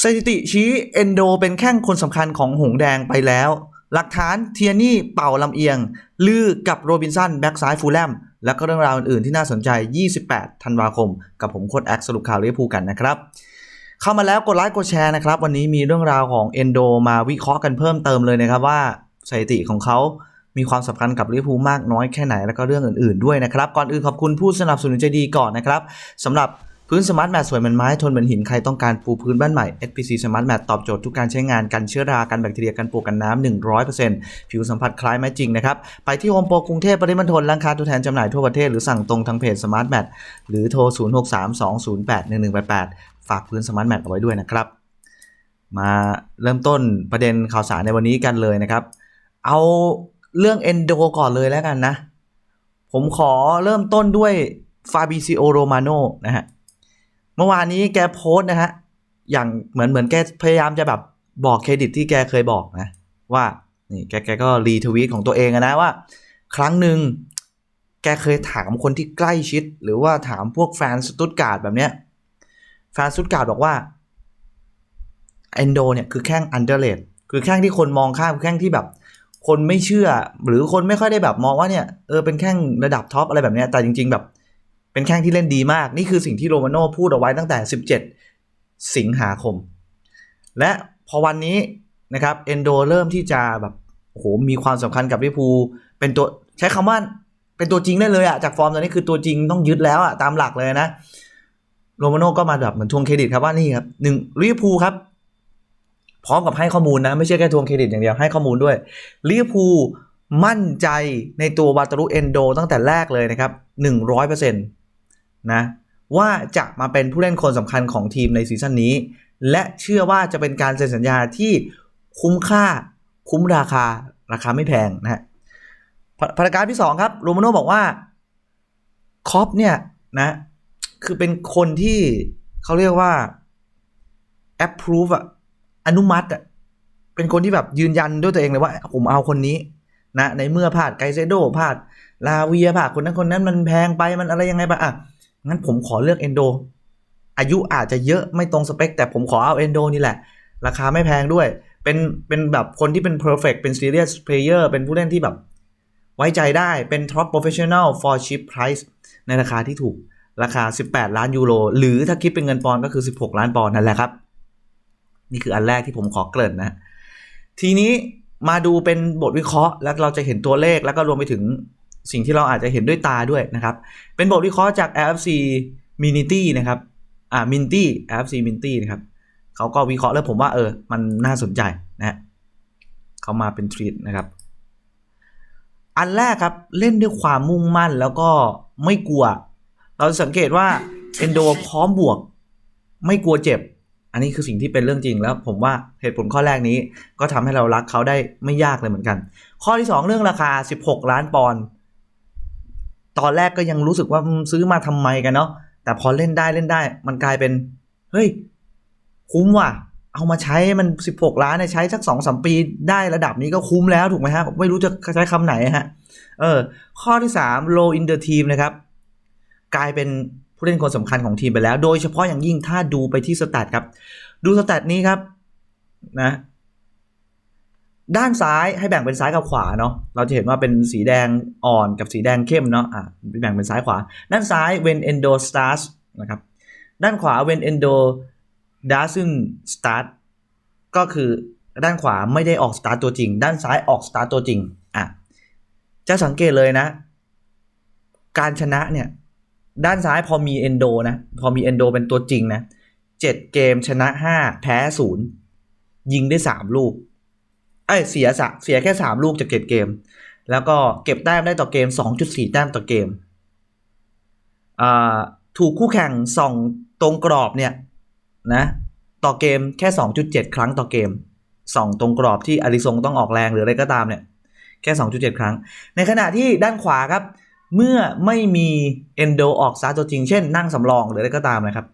สถิติชี้เอนโดเป็นแข้งคนสำคัญของหงแดงไปแล้ว หลักฐานเทียนี่เป่าลำเอียง ลือกับโรบินสันแบ็กซ้ายฟูลแลม และก็เรื่องราวอื่นๆที่น่าสนใจ 28 ธันวาคม กับผมโค้ดแอคสรุปข่าวลิเวอร์พูกันนะครับ เข้ามาแล้วกดไลค์กดแชร์นะครับ วันนี้มีเรื่องราวของเอนโดมาวิเคราะห์กันเพิ่มเติมเลยนะครับว่าสถิติของเขามีความสำคัญกับลิเวอร์พูลมากน้อยแค่ไหนแล้วก็เรื่องอื่นๆด้วยนะครับ ก่อนอื่นขอบคุณผู้สนับสนุนใจดีก่อนนะครับสำหรับ พื้นสมาร์ทแมทสวยเหมือนไม้ทนเหมือนหินใครต้องการปูพื้นบ้านใหม่ SPC Smart Mat ตอบโจทย์ทุกการใช้งานกันเชื้อรากันแบคทีเรียกันปลวกกันน้ำ100%ผิวสัมผัสคล้ายไม้จริงนะครับ ไปที่โฮมโปรกรุงเทพปริมณฑลร้านค้าตัวแทนจำหน่ายทั่วประเทศหรือสั่งตรงทางเพจ Smart Mat หรือโทร 0632081188 ฝากพื้น Smart Mat เอาไว้ด้วยนะครับ มาเริ่มต้นประเด็นข่าวสารในวันนี้กันเลยนะครับ เอาเรื่องเอนโดก่อนเลยแล้วกันนะ ผมขอเริ่มต้นด้วยฟาบิซิโอโรมาโนนะฮะ เมื่อวานนี้แกโพสต์นะฮะ อย่างเหมือนเหมือนแกพยายามจะแบบบอกเครดิตที่แกเคยบอกนะ ว่านี่แกแกก็รีทวีตของตัวเองนะว่า ครั้งหนึ่งแกเคยถามคนที่ใกล้ชิด หรือว่าถามพวกแฟนสตุตการ์ดแบบเนี้ยแฟนสตุตการ์ดบอกว่าเอนโดเนี่ยคือแข้งอันเดอร์เลดคือแข้งที่คนมองข้ามแข้งที่แบบ คนไม่เชื่อ หรือคนไม่ค่อยได้แบบมองว่าเนี่ยเออเป็นแข้งระดับท็อปอะไรแบบเนี้ยแต่จริง ๆ แบบ เป็นแข้งที่เล่นดีมาก นี่คือสิ่งที่โรมาโน่พูดเอาไว้ตั้งแต่ 17 สิงหาคม และพอวันนี้นะครับเอนโดเริ่มที่จะแบบโหมีความสำคัญกับลิเวอร์พูลเป็นตัวใช้คำว่าเป็นตัวจริงได้เลยอะจากฟอร์มตอนนี้คือตัวจริงต้องยึดแล้วอะตามหลักเลยนะ โรมาโน่ก็มาแบบเหมือนทวงเครดิตครับว่านี่ครับหนึ่งลิเวอร์พูลครับพร้อมกับให้ข้อมูลนะ ไม่ใช่แค่ทวงเครดิตอย่างเดียวให้ข้อมูลด้วยลิเวอร์พูลมั่นใจในตัววาตารุเอนโดตั้งแต่แรกเลยนะครับหนึ่งร้อยเปอร์เซ็ นะว่าจะมาเป็นผู้เล่นคนสำคัญของทีมในซีซั่นนี้ และเชื่อว่าจะเป็นการเซ็นสัญญาที่คุ้มค่าคุ้มราคาราคาไม่แพงนะฮะพารการที่ 2 ครับโรมาโน่บอกว่าคอปเนี่ยนะคือเป็นคนที่เขาเรียกว่า approve อะอนุมัติอะเป็นคนที่แบบยืนยันด้วยตัวเองเลยว่า ผมเอาคนนี้นะในเมื่อพลาดไกเซโดพลาดลาเวียพลาดคนนั้นคนนั้นมันแพงไปมันอะไรยังไงปะอะ งั้นผมขอเลือกเอนโดอายุอาจจะเยอะไม่ตรงสเปค แต่ผมขอเอาเอนโดนี่แหละ ราคาไม่แพงด้วย เป็นเป็นแบบคนที่เป็น perfect เป็น serious player เป็นผู้เล่นที่แบบ ไว้ใจได้เป็น top professional for cheap price ในราคาที่ถูกราคา 18 ล้านยูโรหรือถ้าคิดเป็นเงินปอนก็คือ 16 ล้านปอนนั่นแหละครับ นี่คืออันแรกที่ผมขอเกริ่นนะ ทีนี้มาดูเป็นบทวิเคราะห์แล้วเราจะเห็นตัวเลขแล้วก็รวมไปถึง สิ่งที่เราอาจจะเห็นด้วยตาด้วยนะครับ เป็นบทวิเคราะห์จาก LFC Minity นะครับอ่า Minty LFC Minty นะครับเขาก็วิเคราะห์แล้วผมว่าเออ มันน่าสนใจนะฮะเขามาเป็นทรีตนะครับ อันแรกครับเล่นด้วยความมุ่งมั่นแล้วก็ไม่กลัว เราสังเกตว่าเอนโดพร้อมบวก ไม่กลัวเจ็บ อันนี้คือสิ่งที่เป็นเรื่องจริงแล้ว ผมว่าเหตุผลข้อแรกนี้ ก็ทำให้เรารักเขาได้ไม่ยากเลยเหมือนกัน ข้อที่ 2 เรื่องราคา 16 ล้านปอนด์ ตอนแรกก็ยังรู้สึกว่าซื้อมาทำไมกันเนาะแต่พอเล่นได้เล่นได้ มันกลายเป็น เฮ้ย คุ้มว่ะ เอามาใช้มัน 16 ล้านเนี่ยใช้สักสองสมปีได้ระดับนี้ก็คุ้มแล้วถูกไหมฮะ ไม่รู้จะใช้คำไหนฮะ เออ ข้อที่ 3 low in the team นะครับ กลายเป็นผู้เล่นคนสำคัญของทีมไปแล้ว โดยเฉพาะอย่างยิ่งถ้าดูไปที่สแตทครับ ดูสแตทนี้ครับ นะ ด้านซ้ายให้แบ่งเป็นซ้ายกับขวาเนาะเราจะเห็นว่าเป็นสีแดงอ่อนกับสีแดงเข้มเนาะอะแบ่งเป็นซ้ายขวา ด้านซ้าย when endo starts นะครับด้านขวา when endo doesn't start ก็คือด้านขวาไม่ได้ออกสตาร์ตัวจริง ด้านซ้ายออกสตาร์ตตัวจริงอะจะสังเกตเลยนะ การชนะเนี่ย ด้านซ้ายพอมีเอนโดนะพอมีเอนโดเป็นตัวจริงนะเจ็ดเกมชนะห้าแพ้ศูนย์ยิงได้สามลูก เอ้เสียสะเสียแค่สามลูกจากเก็บเกม แล้วก็เก็บแต้มได้ต่อเกมสองจุดสี่แต้มต่อเกมอ่าถูกคู่แข่งส่องตรงกรอบเนี่ยนะ ต่อเกมแค่2.7ครั้งต่อเกมส่องตรงกรอบที่อาริซงต้องออกแรงหรืออะไรก็ตามเนี่ย แค่ 2.7 ครั้ง ในขณะที่ด้านขวาครับ เมื่อไม่มีเอนโดออกซาตัวจริง เช่นนั่งสำรองหรืออะไรก็ตามนะครับ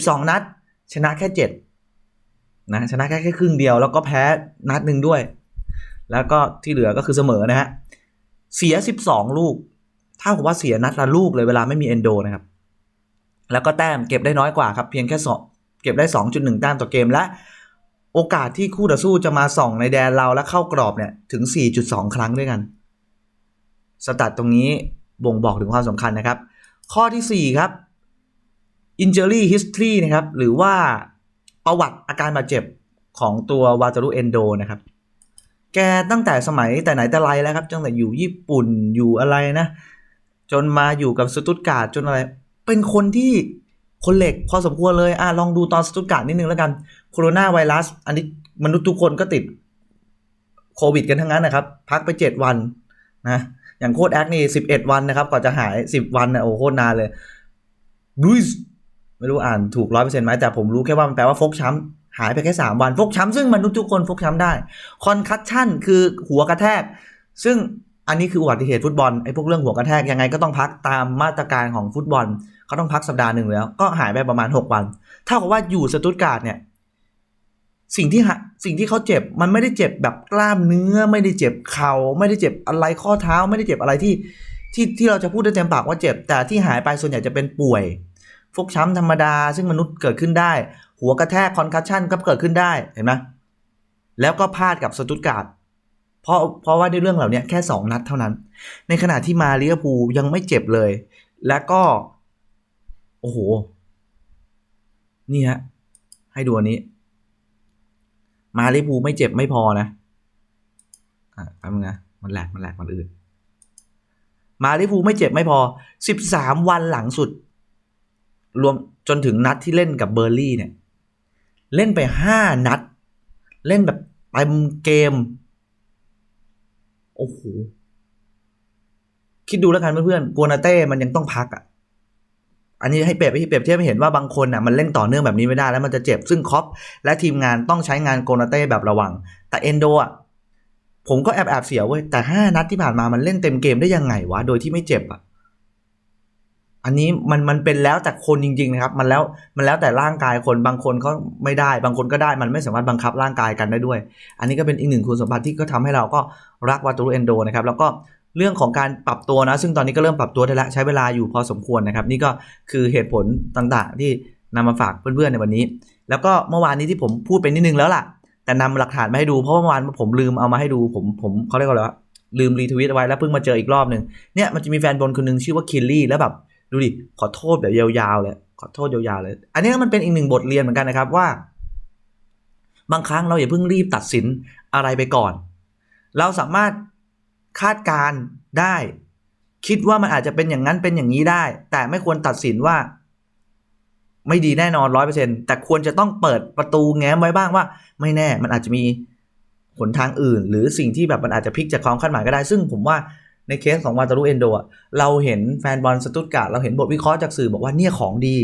12 นัด ชนะแค่ 7 นะชนะแค่แค่ครึ่งเดียวแล้วก็แพ้นัดหนึ่งด้วย แล้วก็ที่เหลือก็คือเสมอนะฮะเสีย 12 ลูก ถ้าผมว่าเสียนัดละลูกเลยเวลาไม่มีเอนโดนะครับ แล้วก็แต้มเก็บได้น้อยกว่าครับ เพียงแค่สองเก็บได้ 2.1 แต้มต่อเกมและ โอกาสที่คู่ต่อสู้จะมาส่องในแดนเราและเข้ากรอบเนี่ยถึง 4.2 ครั้งด้วยกันสตัดตรงนี้บ่งบอกถึงความสำคัญนะครับ ข้อที่ 4 ครับ injury history นะครับ หรือว่า ประวัติอาการบาดเจ็บของตัววาตารุเอนโดนะครับ แกตั้งแต่สมัยแต่ไหนแต่ไรแล้วครับตั้งแต่อยู่ญี่ปุ่นอยู่อะไรนะ จนมาอยู่กับสตุตการ์ดจนอะไร เป็นคนที่คนเหล็กพอสมควรเลยอะลองดูตอนสตุตการ์ดนิดนึงแล้วกันโคโรนาไวรัส อันนี้มนุษย์ทุกคนก็ติดโควิดกันทั้งนั้นนะครับ พักไป 7 วันนะอย่างโคดแอคนี่11 วันนะครับก่อนจะหาย 10 วันนะโอ้โคตรนานเลยบรูซ ไม่รู้อ่านถูกร้อยเปอร์เซ็นต์ไหมแต่ผมรู้แค่ว่ามันแปลว่าฟกช้ำหายไปแค่ 3 วันฟกช้ำซึ่งมนุษย์ทุกคนฟกช้ำได้คอนคัชชั่นคือหัวกระแทก ซึ่งอันนี้คืออุบัติเหตุฟุตบอลไอ้พวกเรื่องหัวกระแทกยังไงก็ต้องพักตามมาตรการของฟุตบอลเขาต้องพักสัปดาห์หนึ่งแล้ว ก็หายไปประมาณ 6 วันเท่ากับว่าอยู่สตุตการ์ดเนี่ยสิ่งที่สิ่งที่เขาเจ็บมันไม่ได้เจ็บแบบกล้ามเนื้อ ไม่ได้เจ็บเข่าไม่ได้เจ็บอะไรข้อเท้า ไม่ได้เจ็บอะไรที่ที่ที่เราจะพูดได้เต็มปากว่าเจ็บ แต่ที่หายไปส่วนใหญ่จะเป็นป่วย ฟกช้ำธรรมดา ซึ่งมนุษย์เกิดขึ้นได้ หัวกระแทกคอนคัชชันก็เกิดขึ้นได้เห็นไหมแล้วก็พลาดกับสตุตการ์ดเพราะเพราะว่าด้วยเรื่องเหล่านี้แค่ 2 นัดเท่านั้น ในขณะที่มาลิเวอร์พูยังไม่เจ็บเลย และก็ โอ้โห นี่ฮะ ให้ดูอันนี้ มาลิพูไม่เจ็บไม่พอนะอะแป๊บนึงนะมันแหลกมันแหลกมันอื่นมาลิพูไม่เจ็บไม่พอ 13 วันหลังสุด รวมจนถึงนัดที่เล่นกับเบอร์ลี่เนี่ย เล่นไป5นัด เล่นแบบเต็มเกม โอ้โห คิดดูแล้วกันเพื่อนๆกัวนาเต้มันยังต้องพักอะ อันนี้ให้เปรียบให้เปรียบเทียบให้เห็นว่าบางคนอะมันเล่นต่อเนื่องแบบนี้ไม่ได้แล้วมันจะเจ็บ ซึ่งคอปและทีมงานต้องใช้งานโกนาเต้แบบระวัง แต่เอนโดอะผมก็แอบแอบเสียวเว้ยแต่ห้านัดที่ผ่านมามันเล่นเต็มเกมได้ยังไงวะ โดยที่ไม่เจ็บอะ อันนี้มันมันเป็นแล้วแต่คนจริงๆนะครับ มันแล้วมันแล้วแต่ร่างกายคนบางคนเขาไม่ได้ บางคนก็ได้มันไม่สามารถบังคับร่างกายกันได้ด้วย อันนี้ก็เป็นอีกหนึ่งคุณสมบัติที่ก็ทำให้เราก็รักวาตูรุเอนโดนะครับแล้วก็เรื่องของการปรับตัวนะ ซึ่งตอนนี้ก็เริ่มปรับตัวได้แล้วใช้เวลาอยู่พอสมควรนะครับ นี่ก็คือเหตุผลต่างๆ ที่นำมาฝากเพื่อนๆในวันนี้ แล้วก็เมื่อวานนี้ที่ผมพูดไปนิดนึงแล้วล่ะ แต่นำหลักฐานมาให้ดูเพราะเมื่อวานผมลืมเอามาให้ดูผมผมเขาเรียกว่าอะไรวะลืมรีทวิตเอาไว้แล้วเพิ่งมาเจออีกรอบหนึ่งเนี่ยมันจะมีแฟนบอลคนหนึงชื่อว่าคิลลี่แล้วแบบ ดูดิขอโทษแบบยาวๆเลยขอโทษยาวๆเลย อันนี้มันเป็นอีกหนึ่งบทเรียนเหมือนกันนะครับว่า บางครั้งเราอย่าเพิ่งรีบตัดสินอะไรไปก่อน เราสามารถคาดการณ์ได้ คิดว่ามันอาจจะเป็นอย่างนั้นเป็นอย่างนี้ได้ แต่ไม่ควรตัดสินว่า ไม่ดีแน่นอนร้อยเปอร์เซ็นแต่ควรจะต้องเปิดประตูแง้มไว้บ้างว่า ไม่แน่มันอาจจะมีหนทางอื่น หรือสิ่งที่แบบมันอาจจะพลิกจากความคาดหมายก็ได้ ซึ่งผมว่า ในเคสของวาตารุเอนโดอะเราเห็นแฟนบอลสตุตการ์ดเราเห็นบทวิเคราะห์จากสื่อบอกว่าเนี่ยของดี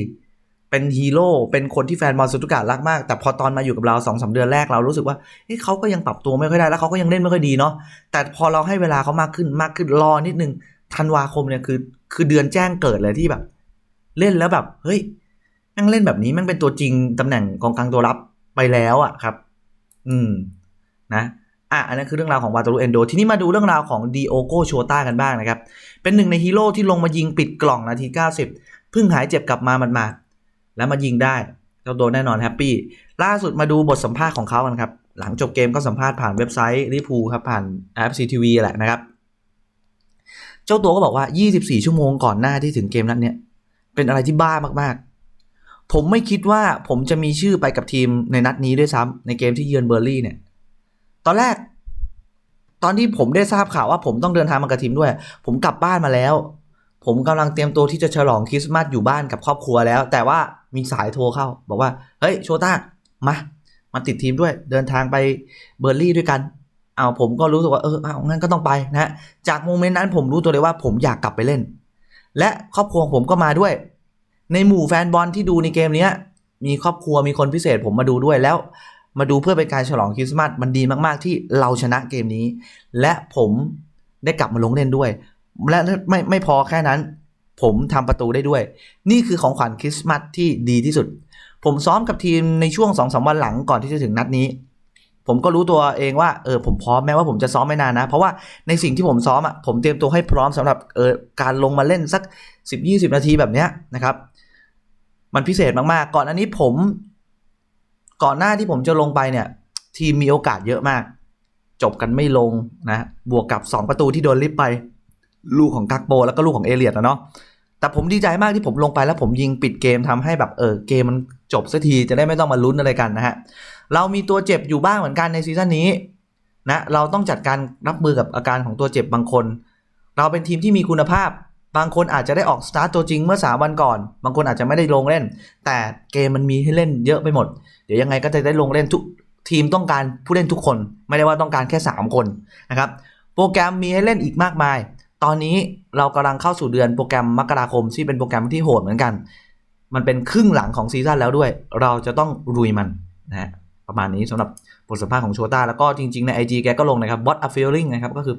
เป็นฮีโร่เป็นคนที่แฟนบอลสตุตการ์ดรักมาก แต่พอตอนมาอยู่กับเราสองสาเดือนแรกเรารู้สึกว่าเฮ้ยเขาก็ยังปรับตัวไม่ค่อยได้แล้วเขาก็ยังเล่นไม่ค่อยดีเนาะแต่พอเราให้เวลาเขามากขึ้นมากขึ้นรอนิดนึงธันวาคมเนี่ยคือคือเดือนแจ้งเกิดเลยที่แบบ เล่นแล้วแบบเฮ้ยแม่งเล่นแบบนี้แม่งเป็นตัวจริงตำแหน่งกองกลางตัวรับไปแล้วอะครับ อืม นะ อะอันนั้นคือเรื่องราวของวาตารุเอนโด ทีนี้มาดูเรื่องราวของดีโอโกโชต้ากันบ้างนะครับ เป็นหนึ่งในฮีโร่ที่ลงมายิงปิดกล่องนาที 90 เพิ่งหายเจ็บกลับมามันมา แล้วมายิงได้เจ้าตัวแน่นอนแฮปปี้ ล่าสุดมาดูบทสัมภาษณ์ของเขากันครับ หลังจบเกมก็สัมภาษณ์ผ่านเว็บไซต์ลิพูครับผ่านแอปซีทีวีแหละนะครับ เจ้าตัวก็บอกว่า 24 ชั่วโมงก่อนหน้าที่ถึงเกมนั้นเนี่ยเป็นอะไรที่บ้ามากๆ ผมไม่คิดว่าผมจะมีชื่อไปกับทีมในนัดนี้ด้วยซ้ำในเกมที่เยือนเบอร์ลี่เนี่ย ตอนแรก ตอนที่ผมได้ทราบข่าวว่าผมต้องเดินทางมากับทีมด้วย ผมกลับบ้านมาแล้ว ผมกำลังเตรียมตัวที่จะฉลองคริสต์มาสอยู่บ้านกับครอบครัวแล้ว แต่ว่ามีสายโทรเข้า บอกว่า เฮ้ยโชต้ามามาติดทีมด้วย เดินทางไปเบอร์ลี่ด้วยกันเอาผมก็รู้สึกว่าเออเอางั้นก็ต้องไปนะฮะจากโมเมนต์นั้นผมรู้ตัวเลยว่าผมอยากกลับไปเล่น และครอบครัวผมก็มาด้วย ในหมู่แฟนบอลที่ดูในเกมเนี้ยมีครอบครัวมีคนพิเศษผมมาดูด้วยแล้ว มาดูเพื่อเป็นการฉลองคริสต์มาสมันดีมากๆที่เราชนะเกมนี้ และผมได้กลับมาลงเล่นด้วย และไม่ไม่พอแค่นั้น ผมทำประตูได้ด้วย นี่คือของขวัญคริสต์มาสที่ดีที่สุด ผมซ้อมกับทีมในช่วง2อสวันหลังก่อนที่จะถึงนัดนี้ ผมก็รู้ตัวเองว่าเออผมพร้อมแม้ว่าผมจะซ้อมไม่นานนะ เพราะว่าในสิ่งที่ผมซ้อมอะผมเตรียมตัวให้พร้อมสำหรับเออการลงมาเล่นสัก 10-20 นาทีแบบเนี้ยนะครับ มันพิเศษมากๆ ก่อนอันนี้ผม ก่อนหน้าที่ผมจะลงไปเนี่ย ทีมมีโอกาสเยอะมาก จบกันไม่ลงนะ บวกกับ 2 ประตูที่โดนลิฟไป ลูกของกักโปแล้วก็ลูกของเอเลียดนะเนาะแต่ผมดีใจมากที่ผมลงไปแล้วผมยิงปิดเกมทำให้แบบเออเกมมันจบสักทีจะได้ไม่ต้องมาลุ้นอะไรกันนะฮะ เรามีตัวเจ็บอยู่บ้างเหมือนกันในซีซั่นนี้นะเราต้องจัดการรับมือกับอาการของตัวเจ็บบางคน เราเป็นทีมที่มีคุณภาพ บางคนอาจจะได้ออกสตาร์ตตัวจริงเมื่อสามวันก่อน บางคนอาจจะไม่ได้ลงเล่น แต่เกมมันมีให้เล่นเยอะไปหมด เดี๋ยวยังไงก็จะได้ลงเล่นทุกทีมต้องการผู้เล่นทุกคน ไม่ได้ว่าต้องการแค่ 3 คนนะครับ โปรแกรมมีให้เล่นอีกมากมาย ตอนนี้เรากำลังเข้าสู่เดือนโปรแกรมมกราคมที่เป็นโปรแกรมที่โหดเหมือนกัน มันเป็นครึ่งหลังของซีซั่นแล้วด้วย เราจะต้องรุยมันนะฮะประมาณนี้สำหรับบทสัมภาษณ์ของโชต้าแล้วก็จริง ๆ ใน IG แกก็ลงนะครับ what a feeling นะครับก็คือ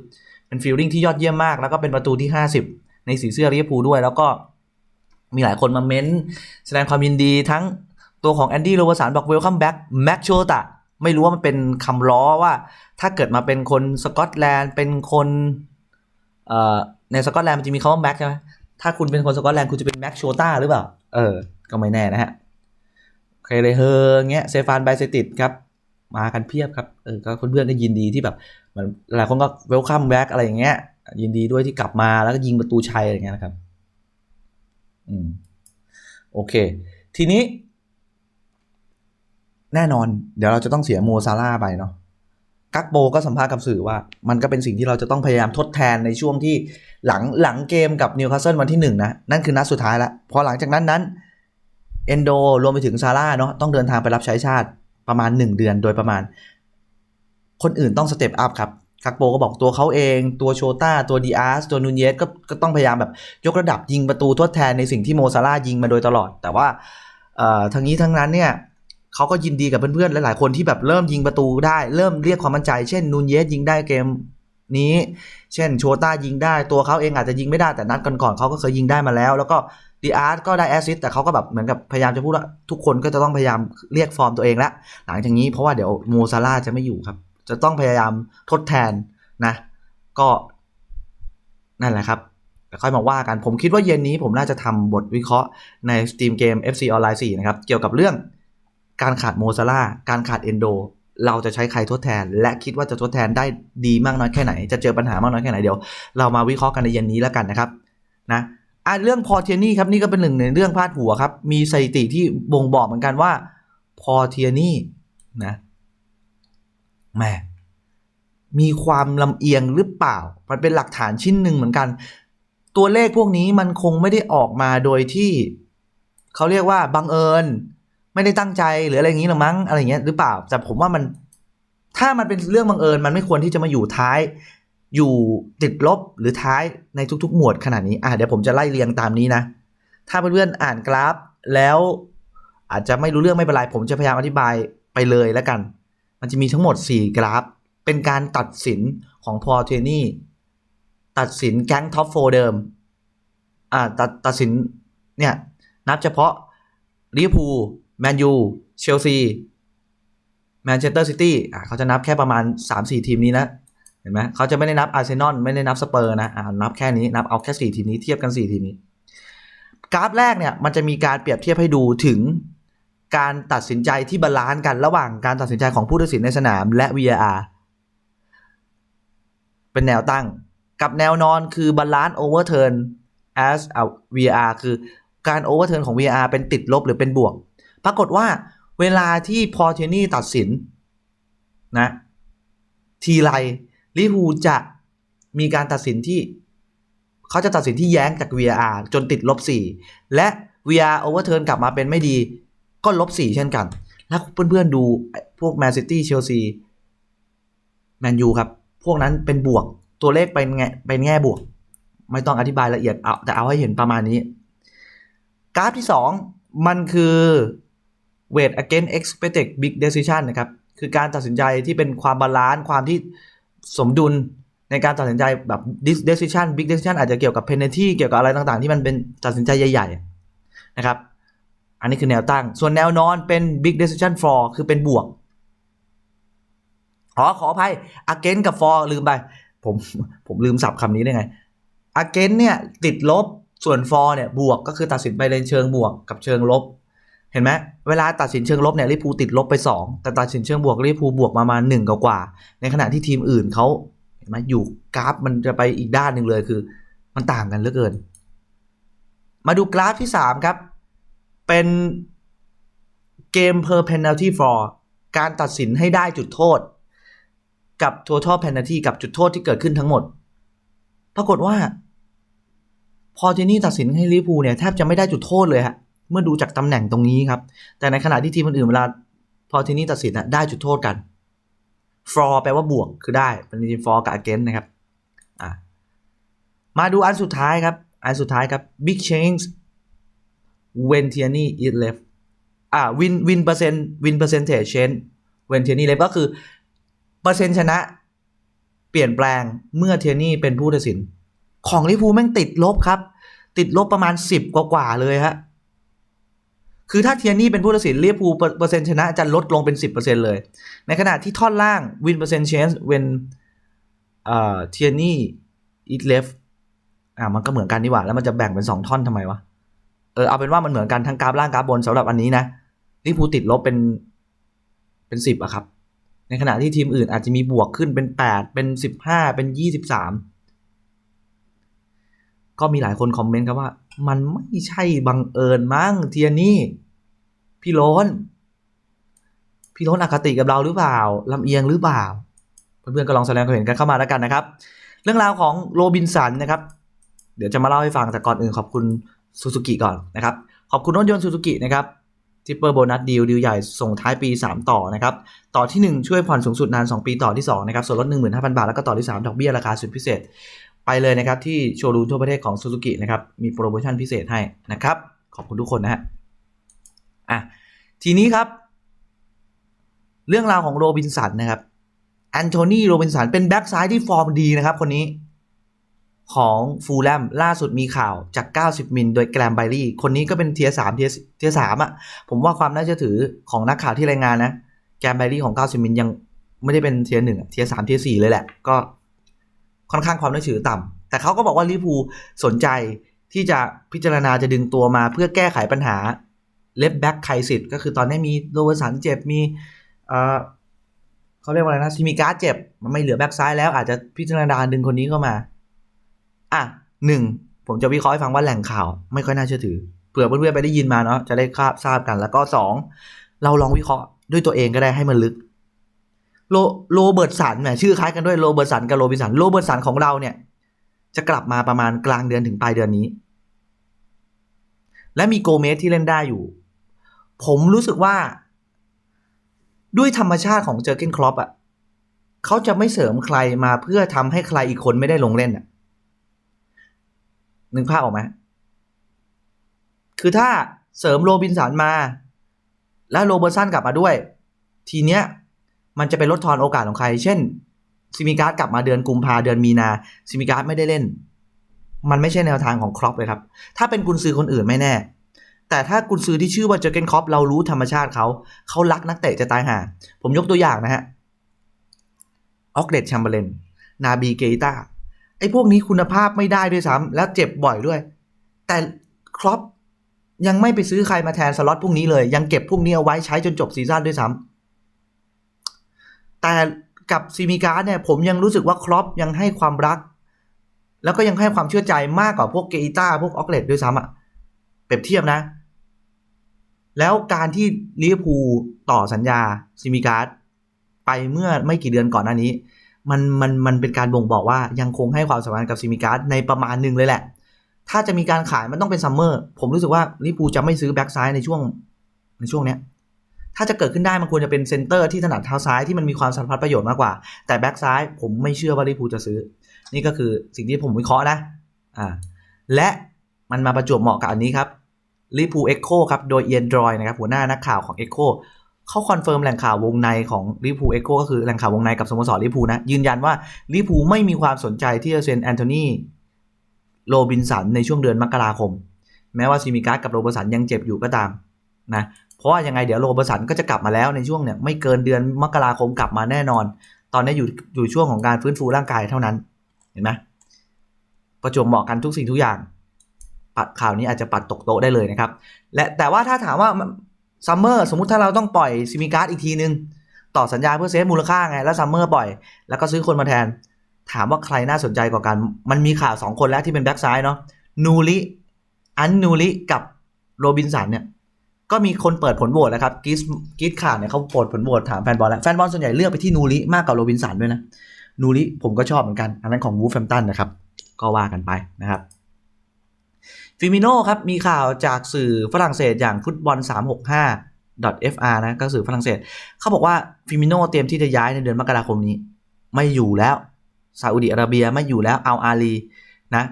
เป็น feeling ที่ยอดเยี่ยมมาก แล้วก็เป็นประตูที่ 50 ในสีเสื้อลิเวอร์พูลด้วย แล้วก็มีหลายคนมาเม้น แสดงความยินดีทั้งตัวของแอนดี้โรบสันบอก welcome back แม็กโชตาไม่รู้ว่ามันเป็นคำล้อว่า ถ้าเกิดมาเป็นคนสกอตแลนด์เป็นคนเอ่อในสกอตแลนด์มันจะมีคำว่าแม็กใช่ไหมถ้าคุณเป็นคนสกอตแลนด์คุณจะเป็นแม็กโชตาหรือเปล่า เออ ก็ไม่แน่นะฮะเคยเลยเฮอเงี้ยเซฟานไบเซติดครับ มากันเพียบครับ เออ ก็เพื่อนๆก็ยินดีที่แบบเหมือนหลายคนก็เวลคัมแบ็กอะไรอย่างเงี้ย ยินดีด้วยที่กลับมาแล้วก็ยิงประตูชัยอะไรเงี้ยนะครับ อืม โอเค ทีนี้ แน่นอน เดี๋ยวเราจะต้องเสียโมซาร่าไปเนาะกักโบก็สัมภาษณ์กับสื่อว่า มันก็เป็นสิ่งที่เราจะต้องพยายามทดแทนในช่วงที่หลังหลังเกมกับนิวคาสเซิลวันที่หนึ่งนะ นั่นคือนัดสุดท้ายล้วพอหลังจากนั้นนั้นเอนโดรวมไปถึงซาร่าเนาะต้องเดินทางไปรับใช้ชาติประมาณ 1 เดือนโดยประมาณ คนอื่นต้องสเต็ปอัพครับ กักโบก็บอกตัวเขาเอง ตัวโชต้า ตัวดีอาร์สตัวนูนเยสก็ก็ต้องพยายามแบบยกระดับยิงประตูทดแทนในสิ่งที่โมซาร่ายิงมาโดยตลอด แต่ว่าทั้งนี้ทั้งนั้นเนี่ยเขาก็ยินดีกับเพื่อนๆ หลายๆ คนที่แบบเริ่มยิงประตูได้ เริ่มเรียกความมั่นใจ เช่นนูนเยสยิงได้เกมนี้ เช่นโชต้ายิงได้ ตัวเขาเองอาจจะยิงไม่ได้แต่นัดก่อนๆเขาก็เคยยิงได้มาแล้ว แล้วก็ดีอาร์ตก็ได้แอสซิสต์แต่เขาก็แบบเหมือนกับพยายามจะพูดว่าทุกคนก็จะต้องพยายามเรียกฟอร์มตัวเองละหลังจากนี้เพราะว่าเดี๋ยวโมซาร่าจะไม่อยู่ครับ จะต้องพยายามทดแทนนะ ก็นั่นแหละครับแต่ค่อยมาว่ากันผมคิดว่าเย็นนี้ผมน่าจะทำบทวิเคราะห์ใน Steam Game FC Online 4 นะครับ เกี่ยวกับเรื่องการขาดโมซาร่าการขาดเอนโด เราจะใช้ใครทดแทน และคิดว่าจะทดแทนได้ดีมากน้อยแค่ไหน จะเจอปัญหามากน้อยแค่ไหนเดี๋ยว เรามาวิเคราะห์กันในเย็นนี้แล้วกันนะครับนะอะเรื่องพอเทียนี่ครับนี่ก็เป็นหนึ่งในเรื่องพาดหัวครับ มีสถิติที่บ่งบอกเหมือนกันว่าพอเทียนี่นะ แหมมีความลำเอียงหรือเปล่า มันเป็นหลักฐานชิ้นหนึ่งเหมือนกัน ตัวเลขพวกนี้มันคงไม่ได้ออกมาโดยที่เขาเรียกว่าบังเอิญ ไม่ได้ตั้งใจหรืออะไรอย่างนี้หรือมั้งอะไรเงี้ยหรือเปล่า แต่ผมว่ามัน ถ้ามันเป็นเรื่องบังเอิญ มันไม่ควรที่จะมาอยู่ท้าย อยู่ติดลบหรือท้ายในทุกๆ หมวดขนาดนี้อะเดี๋ยวผมจะไล่เรียงตามนี้นะ ถ้าเพื่อนๆอ่านกราฟแล้วอาจจะไม่รู้เรื่องไม่เป็นไรผมจะพยายามอธิบายไปเลยแล้วกัน มันจะมีทั้งหมด 4 กราฟ เป็นการตัดสินของพอเทนี่ตัดสินแก๊งท็อปโฟเดิม อ่าตัดตัดสินเนี่ย นับเฉพาะลิเวอร์พูลแมนยูเชลซีแมนเชสเตอร์ซิตี้อ่าเขาจะนับแค่ประมาณ 3-4 ทีมนี้นะ เห็นไหมเขาจะไม่ได้นับอาร์เซนอลไม่ได้นับสเปอร์นะอ่านับแค่นี้นับเอาแค่ 4 ทีมนี้เทียบกัน 4 ทีมนี้ กราฟแรกเนี่ยมันจะมีการเปรียบเทียบให้ดูถึง การตัดสินใจที่บาลานซ์กันระหว่างการตัดสินใจของผู้ตัดสินในสนามและ VAR เป็นแนวตั้งกับแนวนอนคือบาลานซ์ overturn as VAR คือการ overturn ของ VAR เป็นติดลบหรือเป็นบวก ปรากฏว่าเวลาที่พอเทนี่ตัดสินนะทีไรลิฮูจะมีการตัดสินที่ เขาจะตัดสินที่แย้งจาก VAR จนติดลบ 4 และ VAR overturn กลับมาเป็นไม่ดี ก็ลบ4เช่นกันแล้วเพื่อนๆดูพวก Man City Chelsea Man U ครับ พวกนั้นเป็นบวกตัวเลขเป็นแง่เป็นแง่บวก ไม่ต้องอธิบายละเอียดเอาแต่เอาให้เห็นประมาณนี้ กราฟที่ 2 มันคือ weight against expected big decision นะครับ คือการตัดสินใจที่เป็นความบาลานซ์ความที่สมดุลในการตัดสินใจแบบ decision big decision อาจจะเกี่ยวกับ penalty เกี่ยวกับอะไรต่างๆ ที่มันเป็นตัดสินใจใหญ่ ๆ นะครับ อันนี้คือแนวตั้ง ส่วนแนวนอนเป็น big decision for คือเป็นบวกขอขออภัย against กับ for ลืมไป ผมผมลืมสับคำนี้ได้ไง against เนี่ยติดลบส่วน for เนี่ยบวกก็คือตัดสินไปในเชิงบวกกับเชิงลบ เห็นไหมเวลาตัดสินเชิงลบเนี่ยลิพูติดลบไป 2 แต่ตัดสินเชิงบวกลิพูบวกมามาหนึ่งกว่า ในขณะที่ทีมอื่นเขาเห็นไหมอยู่กราฟมันจะไปอีกด้านหนึ่งเลยคือ มันต่างกันเหลือเกิน มาดูกราฟที่ 3 ครับ เป็นเกม per penalty for การตัดสินให้ได้จุดโทษ กับ total penalty กับจุดโทษที่เกิดขึ้นทั้งหมด ปรากฏว่า พอเจนี่ตัดสินให้ลิพูเนี่ยแทบจะไม่ได้จุดโทษเลยฮะเมื่อดูจากตำแหน่งตรงนี้ครับ แต่ในขณะที่ทีมอื่นเวลาพอเจนี่ตัดสินนะได้จุดโทษกัน for แปลว่าบวกคือได้เป็นจริง for กับ against นะครับมาดูอันสุดท้ายครับ อันสุดท้ายครับ big change when Tierney is left อ่า win win percent win percentage change when Tierney left ก็คือเปอร์เซ็นต์ชนะเปลี่ยนแปลงเมื่อเทียนี่เป็นผู้ตัดสิน ของลิเวอร์พูลแม่งติดลบครับ ติดลบประมาณ 10 กว่าๆเลยฮะคือถ้าเทียนี่เป็นผู้ตัดสินลิเวอร์พูเปอร์เซ็นต์ชนะจะลดลงเป็น 10%เลย ในขณะที่ท่อนล่าง win percent chance when เอ่อเทียนี่ it left อ่ามันก็เหมือนกันนี่หว่า แล้วมันจะแบ่งเป็น 2 ท่อนทำไมวะ เออเอาเป็นว่ามันเหมือนกันทั้งกราฟล่างกราฟบนสำหรับอันนี้นะลิเวอร์พูลติดลบเป็นเป็น10อะครับ ในขณะที่ทีมอื่นอาจจะมีบวกขึ้นเป็น8เป็น15เป็น23ก็มีหลายคนคอมเมนต์ครับว่า มันไม่ใช่บังเอิญมั้งเทียนี่พี่โลนพี่โลนอคติกับเราหรือเปล่าลำเอียงหรือเปล่า เพื่อนๆก็ลองแสดงความเห็นกันเข้ามาแล้วกันนะครับ เรื่องราวของโรบินสันนะครับ เดี๋ยวจะมาเล่าให้ฟังแต่ก่อนอื่นขอบคุณ ซูซูกิก่อนนะครับ ขอบคุณรถยนต์ซูซูกินะครับทิปเปอร์โบนัสดีลดีลใหญ่ส่งท้ายปี 3 ต่อนะครับ ต่อที่ 1 ช่วยผ่อนสูงสุดนาน 2 ปีต่อที่ 2 นะครับ ส่วนลด 15,000 บาท แล้วก็ต่อที่ 3 ดอกเบี้ยราคาสุดพิเศษ ไปเลยนะครับ ที่โชว์รูมทั่วประเทศของซูซูกินะครับ มีโปรโมชั่นพิเศษให้นะครับ ขอบคุณทุกคนนะฮะอะทีนี้ครับ เรื่องราวของโรบินสันนะครับแอนโทนีโรบินสันเป็นแบ็กซ้ายที่ฟอร์มดีนะครับคนนี้ ของฟูลแลมล่าสุดมีข่าวจาก 90 มิล โดยแกรมไบรี่ คนนี้ก็เป็นเทียสามเทียเทียสามอะ ผมว่าความน่าเชื่อถือของนักข่าวที่รายงานนะ แกรมไบรี่ของ 90 มิลยังไม่ได้เป็นเทียหนึ่งเทียสามเทียสี่เลยแหละ ก็ค่อนข้างความน่าเชื่อถือต่ำแต่เขาก็บอกว่าลิพูสนใจที่จะพิจารณาจะดึงตัวมาเพื่อแก้ไขปัญหาเล็บแบ็กไคสิตก็คือตอนนี้มีโรเบอร์สันเจ็บมีเอ่อเขาเรียกว่าอะไรนะซิมิการ์เจ็บ มันไม่เหลือแบ็กซ้ายแล้วอาจจะพิจารณาดึงคนนี้เข้ามา อะหนึ่งผมจะวิเคราะห์ให้ฟังว่าแหล่งข่าวไม่ค่อยน่าเชื่อถือเผื่อเพื่อนๆไปได้ยินมาเนาะจะได้ทราบทราบกัน แล้วก็สองเราลองวิเคราะห์ด้วยตัวเองก็ได้ให้มันลึกโลโรเบิร์ตสันแหมชื่อคล้ายกันด้วยโรเบิร์ตสันกับโรบินสันโรเบิร์ตสันของเราเนี่ย จะกลับมาประมาณกลางเดือนถึงปลายเดือนนี้ และมีโกเมสที่เล่นได้อยู่ ผมรู้สึกว่า ด้วยธรรมชาติของเจอร์เกนคลอปอะเขาจะไม่เสริมใครมาเพื่อทำให้ใครอีกคนไม่ได้ลงเล่นอะ นึกภาพออกไหมคือถ้าเสริมโรบินสันมา แล้วโรเบอร์สันกลับมาด้วย ทีเนี้ยมันจะไปลดทอนโอกาสของใคร เช่นซิมิการ์ดกลับมาเดือนกุมภาเดือนมีนาซิมิการ์ดไม่ได้เล่น มันไม่ใช่แนวทางของครอปเลยครับ ถ้าเป็นกุนซือคนอื่นไม่แน่ แต่ถ้ากุนซือที่ชื่อว่าเจอเกนครอปเรารู้ธรรมชาติเขาเขารักนักเตะจะตายห่า ผมยกตัวอย่างนะฮะออกเดตแชมเบอร์เลนนาบีเกตา อ้พวกนี้คุณภาพไม่ได้ด้วยซ้ำแล้วเจ็บบ่อยด้วย แต่ครอปยังไม่ไปซื้อใครมาแทนสล็อตพวกนี้เลย ยังเก็บพวกนี้เอาไว้ใช้จนจบซีซั่นด้วยซ้ำแต่กับซีมิการ์เนี่ยผมยังรู้สึกว่าครอปยังให้ความรัก แล้วก็ยังให้ความเชื่อใจมากกว่าพวกเกอิต้าพวกออกเลตด้วยซ้ำอะเปรียบเทียบนะ แล้วการที่ลิเวอร์พูลต่อสัญญาซิมิการ์ไปเมื่อไม่กี่เดือนก่อนหน้านี้ มันมันมันเป็นการบ่งบอกว่ายังคงให้ความสำคัญกับซิมิการ์ดในประมาณหนึ่งเลยแหละ ถ้าจะมีการขายมันต้องเป็นซัมเมอร์ผมรู้สึกว่าลิเวอร์พูจะไม่ซื้อแบ็กซ้ายในช่วงในช่วงเนี้ยถ้าจะเกิดขึ้นได้มันควรจะเป็นเซนเตอร์ที่ถนัดเท้าซ้ายที่มันมีความสัมพันธ์ประโยชน์มากกว่า แต่แบ็กซ้ายผมไม่เชื่อว่าลิเวอร์พูจะซื้อ นี่ก็คือสิ่งที่ผมวิเคราะห์นะอ่าและมันมาประจวบเหมาะกับอันนี้ครับลิเวอร์พูเอ็กโคครับโดยเอียนดรอยนะครับหัวหน้านักข่าวของเอ็กโค เขาคอนเฟิร์มแหล่งข่าววงในของลิพูเอ็กโคก็คือแหล่งข่าววงในกับสโมสรลิพูนะ ยืนยันว่าลิพูไม่มีความสนใจที่จะเซ็นแอนโทนีโรบินสันในช่วงเดือนมกราคม แม้ว่าซิมิการ์กับโรเบอร์สันยังเจ็บอยู่ก็ตามนะเพราะว่ายังไงเดี๋ยวโรเบอร์สันก็จะกลับมาแล้วในช่วงเนี่ยไม่เกินเดือนมกราคมกลับมาแน่นอน ตอนนี้อยู่อยู่ช่วงของการฟื้นฟูร่างกายเท่านั้นเห็นไหมประจวบเหมาะกันทุกสิ่งทุกอย่างปัดข่าวนี้อาจจะปัดตกโต๊ะได้เลยนะครับ และแต่ว่าถ้าถามว่า ซัมเมอร์สมมติถ้าเราต้องปล่อยซิมิการ์ดอีกทีนึง ต่อสัญญาเพื่อเซฟมูลค่าไง แล้วซัมเมอร์ปล่อย แล้วก็ซื้อคนมาแทน ถามว่าใครน่าสนใจกว่ากัน มันมีข่าวสองคนแล้วที่เป็นแบ็กซ้ายเนาะนูริอันนูริกับโรบินสันเนี่ย ก็มีคนเปิดผลโหวตแล้วครับกิสกิสข่าวเนี่ยเขาเปิดผลโหวตถามแฟนบอลแล้วแฟนบอลส่วนใหญ่เลือกไปที่นูริมากกว่าโรบินสันด้วยนะนูริผมก็ชอบเหมือนกัน อันนั้นของวูฟแฟมตันนะครับ ก็ว่ากันไปนะครับ ฟิมิโนครับมีข่าวจากสื่อฝรั่งเศสอย่างฟุตบอล 365 .fr นะก็สื่อฝรั่งเศส เขาบอกว่าฟิมิโนเตรียมที่จะย้ายในเดือนมกราคมนี้ ไม่อยู่แล้วซาอุดิอาระเบียไม่อยู่แล้วเอาอาลีนะ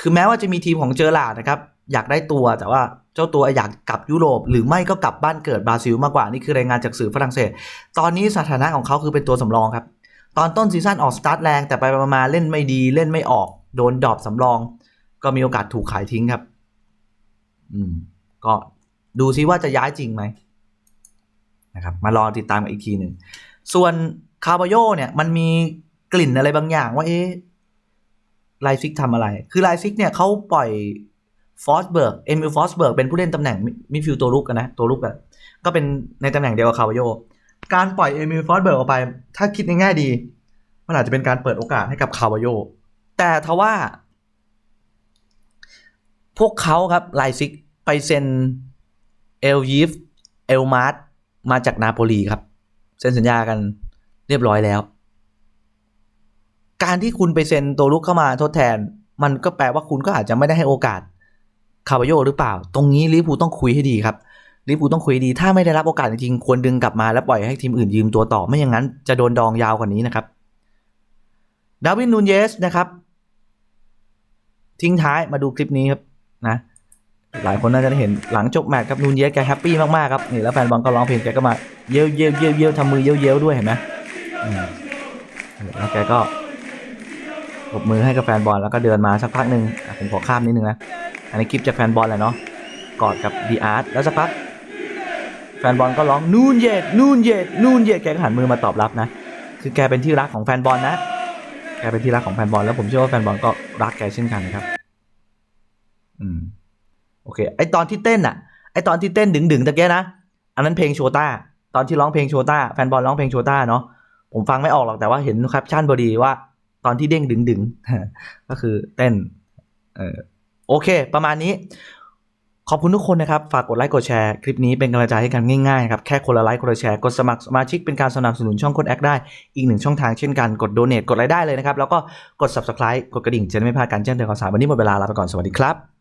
คือแม้ว่าจะมีทีมของเจอร์ลาดนะครับอยากได้ตัวแต่ว่าเจ้าตัวอยากกลับยุโรป หรือไม่ก็กลับบ้านเกิดบราซิลมากกว่านี่คือรายงานจากสื่อฝรั่งเศส ตอนนี้สถานะของเขาคือเป็นตัวสำรองครับ ตอนต้นซีซั่นออกสตาร์ทแรงแต่ไปมาเล่นไม่ดีเล่นไม่ออก โดนดรอปสำรอง ก็มีโอกาสถูกขายทิ้งครับ อืม ก็ดูซิว่าจะย้ายจริงไหมนะครับ มารอติดตามกันอีกทีหนึ่ง ส่วนคาร์บโยเนี่ยมันมีกลิ่นอะไรบางอย่างว่า เอ๊ะไลซิกทำอะไร คือไลซิกเนี่ยเขาปล่อยฟอสเบิร์กเอมิลฟอสเบิร์กเป็นผู้เล่นตำแหน่งมิดฟิลตัวลุกกันนะ ตัวลุกอะก็เป็นในตำแหน่งเดียวกับคาร์บโย การปล่อยเอมิลฟอสเบิร์กออกไป ถ้าคิดในแง่ดี มันอาจจะเป็นการเปิดโอกาสให้กับคาร์บโย แต่ทว่า พวกเขาครับไลซิกไปเซ็นเอลยิฟเอลมาร์ตมาจากนาโปลีครับ เซ็นสัญญากันเรียบร้อยแล้ว การที่คุณไปเซ็นตัวลุกเข้ามาทดแทน มันก็แปลว่าคุณก็อาจจะไม่ได้ให้โอกาสคาบาโยหรือเปล่า ตรงนี้ลิเวอร์พูต้องคุยให้ดีครับลิเวอร์พูต้องคุยดี ถ้าไม่ได้รับโอกาสจริงๆควรดึงกลับมาแล้วปล่อยให้ทีมอื่นยืมตัวต่อไม่อย่างนั้นจะโดนดองยาวกว่านี้นะครับดาวินนูนเยสนะครับ ทิ้งท้ายมาดูคลิปนี้ครับ นะหลายคนน่าจะเห็นหลังจบแมตช์ครับนูนเยสแกแฮปปี้มากๆครับนี่แล้วแฟนบอลก็ร้องเพลงแกก็มาเย้ยวเย้ยวเย้ยวเย้ยวทำมือเย้ยวเย้ยวด้วยเห็นไหมแล้วแกก็ปรบมือให้กับแฟนบอลแล้วก็เดินมาสักพักหนึ่งผมขอข้ามนิดนึงนะอันนี้คลิปจากแฟนบอลแหละเนาะกอดกับดีอาร์ตแล้วสักพักแฟนบอลก็ร้องนูนเยสนูนเยสนูนเยสแกก็หันมือมาตอบรับนะ คือแกเป็นที่รักของแฟนบอลนะแกเป็นที่รักของแฟนบอลแล้วผมเชื่อว่าแฟนบอลก็รักแกเช่นกันนะครับ อืมโอเค ไอตอนที่เต้นอะไอตอนที่เต้นดึงดึงๆตะเกียนะ อันนั้นเพลงโชต้า ตอนที่ร้องเพลงโชต้าแฟนบอลร้องเพลงโชต้าเนาะ ผมฟังไม่ออกหรอกแต่ว่าเห็นแคปชั่นพอดีว่าตอนที่เด้งดึงดึงๆก็คือเต้น เออโอเค ประมาณนี้ ขอบคุณทุกคนนะครับ ฝากกดไลค์กดแชร์ คลิปนี้เป็นกำลังใจให้กันง่ายๆครับแค่คนละไลค์คนละแชร์กดสมัครสมาชิกเป็นการสนับสนุนช่องคนแอคได้อีกหนึ่งช่องทางเช่นกันกดโดเน a กดรายได้เลยนะครับแล้วก็กด subscribe กดกระดิ่งจะได้ไม่พลาดการแจ้งเตือนข่าวสารวันนี้หมดเวลาลาไปก่อนสวัสดีครับ